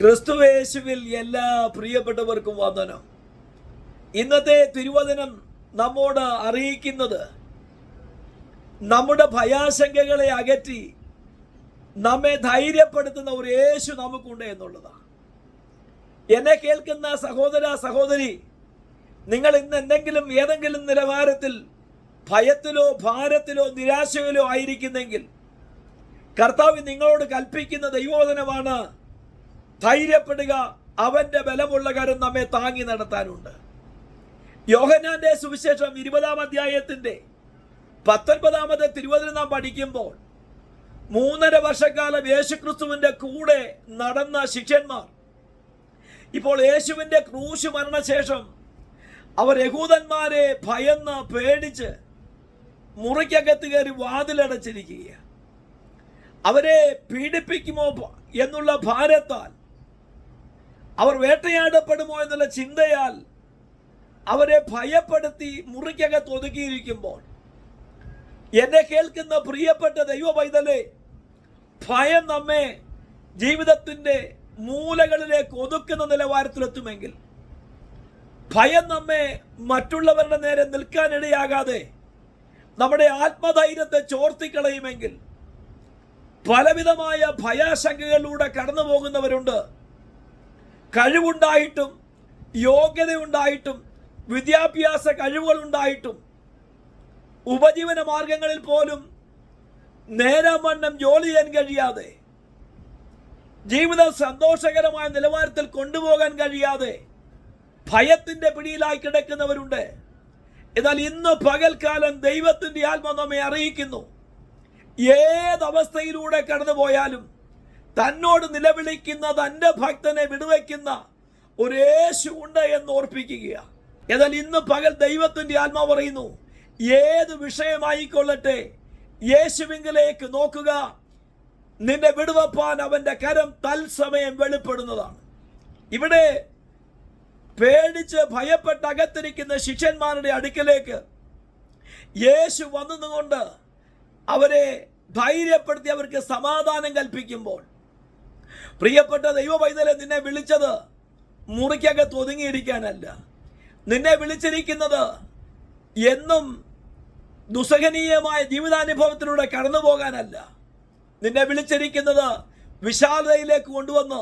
ക്രിസ്തുവേശുവിൽ എല്ലാ പ്രിയപ്പെട്ടവർക്കും വന്ദനം. ഇന്നത്തെ തിരുവചനം നമ്മോട് അറിയിക്കുന്നത് നമ്മുടെ ഭയാശങ്കകളെ അകറ്റി നമ്മെ ധൈര്യപ്പെടുത്തുന്ന ഒരു യേശു നമുക്കുണ്ട് എന്നുള്ളതാണ്. എന്നെ കേൾക്കുന്ന സഹോദര സഹോദരി നിങ്ങൾ ഇന്ന് എന്തെങ്കിലും ഏതെങ്കിലും നിലവാരത്തിൽ ഭയത്തിലോ ഭാരത്തിലോ നിരാശയിലോ ആയിരിക്കുന്നെങ്കിൽ കർത്താവ് നിങ്ങളോട് കൽപ്പിക്കുന്ന ദൈവോധനമാണ് ധൈര്യപ്പെടുക അവന്റെ ബലമുള്ള കരം നമ്മെ താങ്ങി നടത്താനുണ്ട്. യോഹനാന്റെ സുവിശേഷം ഇരുപതാം അധ്യായത്തിന്റെ പത്തൊൻപതാമത്തെ തിരുവചനം നാം പഠിക്കുമ്പോൾ മൂന്നര വർഷക്കാലം യേശുക്രിസ്തുവിന്റെ കൂടെ നടന്ന ശിഷ്യന്മാർ ഇപ്പോൾ യേശുവിന്റെ ക്രൂശ് മരണശേഷം അവർ യഹൂദന്മാരെ ഭയന്ന് പേടിച്ച് മുറിക്കകത്ത് കയറി വാതിലടച്ചിരിക്കുക അവരെ പീഡിപ്പിക്കുമോ എന്നുള്ള ഭാരത്താൽ അവർ വേട്ടയാടപ്പെടുമോ എന്നുള്ള ചിന്തയാൽ അവരെ ഭയപ്പെടുത്തി മുറിക്കകത്ത് ഒതുക്കിയിരിക്കുമ്പോൾ എന്നെ കേൾക്കുന്ന പ്രിയപ്പെട്ട ദൈവ പൈതലെ ഭയം നമ്മെ ജീവിതത്തിന്റെ മൂലകളിലേക്ക് ഒതുക്കുന്ന നിലവാരത്തിലെത്തുമെങ്കിൽ ഭയം നമ്മെ മറ്റുള്ളവരുടെ നേരെ നിൽക്കാനിടയാകാതെ നമ്മുടെ ആത്മധൈര്യത്തെ ചോർത്തിക്കളയുമെങ്കിൽ പലവിധമായ ഭയാശങ്കകളിലൂടെ കടന്നു പോകുന്നവരുണ്ട് കഴിവുണ്ടായിട്ടും യോഗ്യതയുണ്ടായിട്ടും വിദ്യാഭ്യാസ കഴിവുകളുണ്ടായിട്ടും ഉപജീവന മാർഗങ്ങളിൽ പോലും നേരമണ്ണം ജോലി ചെയ്യാൻ കഴിയാതെ ജീവിതം സന്തോഷകരമായ നിലവാരത്തിൽ കൊണ്ടുപോകാൻ കഴിയാതെ ഭയത്തിന്റെ പിടിയിലായി കിടക്കുന്നവരുണ്ട്. എന്നാൽ ഇന്ന് പകൽക്കാലം ദൈവത്തിന്റെ ആത്മ നമ്മെ അറിയിക്കുന്നു. ഏതവസ്ഥയിലൂടെ കടന്നു പോയാലും തന്നോട് നിലവിളിക്കുന്ന തന്റെ ഭക്തനെ വിടുവയ്ക്കുന്ന ഒരു യേശു ഉണ്ട് എന്ന് ഓർപ്പിക്കുക എന്നാൽ ഇന്ന് പകൽ ദൈവത്തിന്റെ ആത്മാവ് പറയുന്നു ഏത് വിഷയമായിക്കൊള്ളട്ടെ യേശുവിങ്കിലേക്ക് നോക്കുക നിന്നെ വിടുവപ്പാൻ അവന്റെ കരം തൽസമയം വെളിപ്പെടുന്നതാണ്. ഇവിടെ പേടിച്ച് ഭയപ്പെട്ട് അകത്തിരിക്കുന്ന ശിഷ്യന്മാരുടെ അടുക്കലേക്ക് യേശു വന്നതുകൊണ്ട് അവരെ ധൈര്യപ്പെടുത്തി അവർക്ക് സമാധാനം കൽപ്പിക്കുമ്പോൾ പ്രിയപ്പെട്ട ദൈവ പൈതലെ നിന്നെ വിളിച്ചത് മുറിക്കകത്ത് ഒതുങ്ങിയിരിക്കാനല്ല. നിന്നെ വിളിച്ചിരിക്കുന്നത് എന്നും ദുസഹനീയമായ ജീവിതാനുഭവത്തിലൂടെ കടന്നു പോകാനല്ല. നിന്നെ വിളിച്ചിരിക്കുന്നത് വിശാലതയിലേക്ക് കൊണ്ടുവന്ന്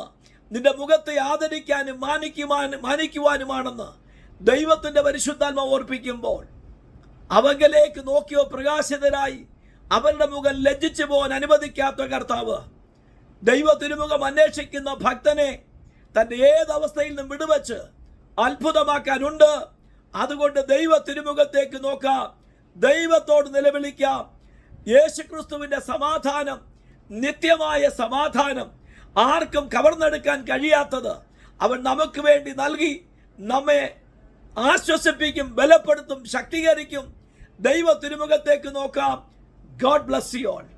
നിന്റെ മുഖത്തെ ആദരിക്കാനും മാനിക്കുവാനും മാനിക്കുവാനുമാണെന്ന് ദൈവത്തിന്റെ പരിശുദ്ധാത്മ ഓർപ്പിക്കുമ്പോൾ അവങ്കലേക്ക് നോക്കിയോ പ്രകാശിതരായി അവരുടെ മുഖം ലജ്ജിച്ചു പോകാൻ അനുവദിക്കാത്ത കർത്താവ് ദൈവ തിരുമുഖം അന്വേഷിക്കുന്ന ഭക്തനെ തന്റെ ഏതവസ്ഥയിൽ നിന്നും വിടുവച്ച് അത്ഭുതമാക്കാനുണ്ട്. അതുകൊണ്ട് ദൈവ തിരുമുഖത്തേക്ക് നോക്കാം. ദൈവത്തോട് നിലവിളിക്കാം. യേശുക്രിസ്തുവിന്റെ സമാധാനം നിത്യമായ സമാധാനം ആർക്കും കവർന്നെടുക്കാൻ കഴിയാത്തത് അവൻ നമുക്ക് വേണ്ടി നൽകി നമ്മെ ആശ്വസിപ്പിക്കും ബലപ്പെടുത്തും ശക്തീകരിക്കും. ദൈവ തിരുമുഖത്തേക്ക് നോക്കാം. God bless you all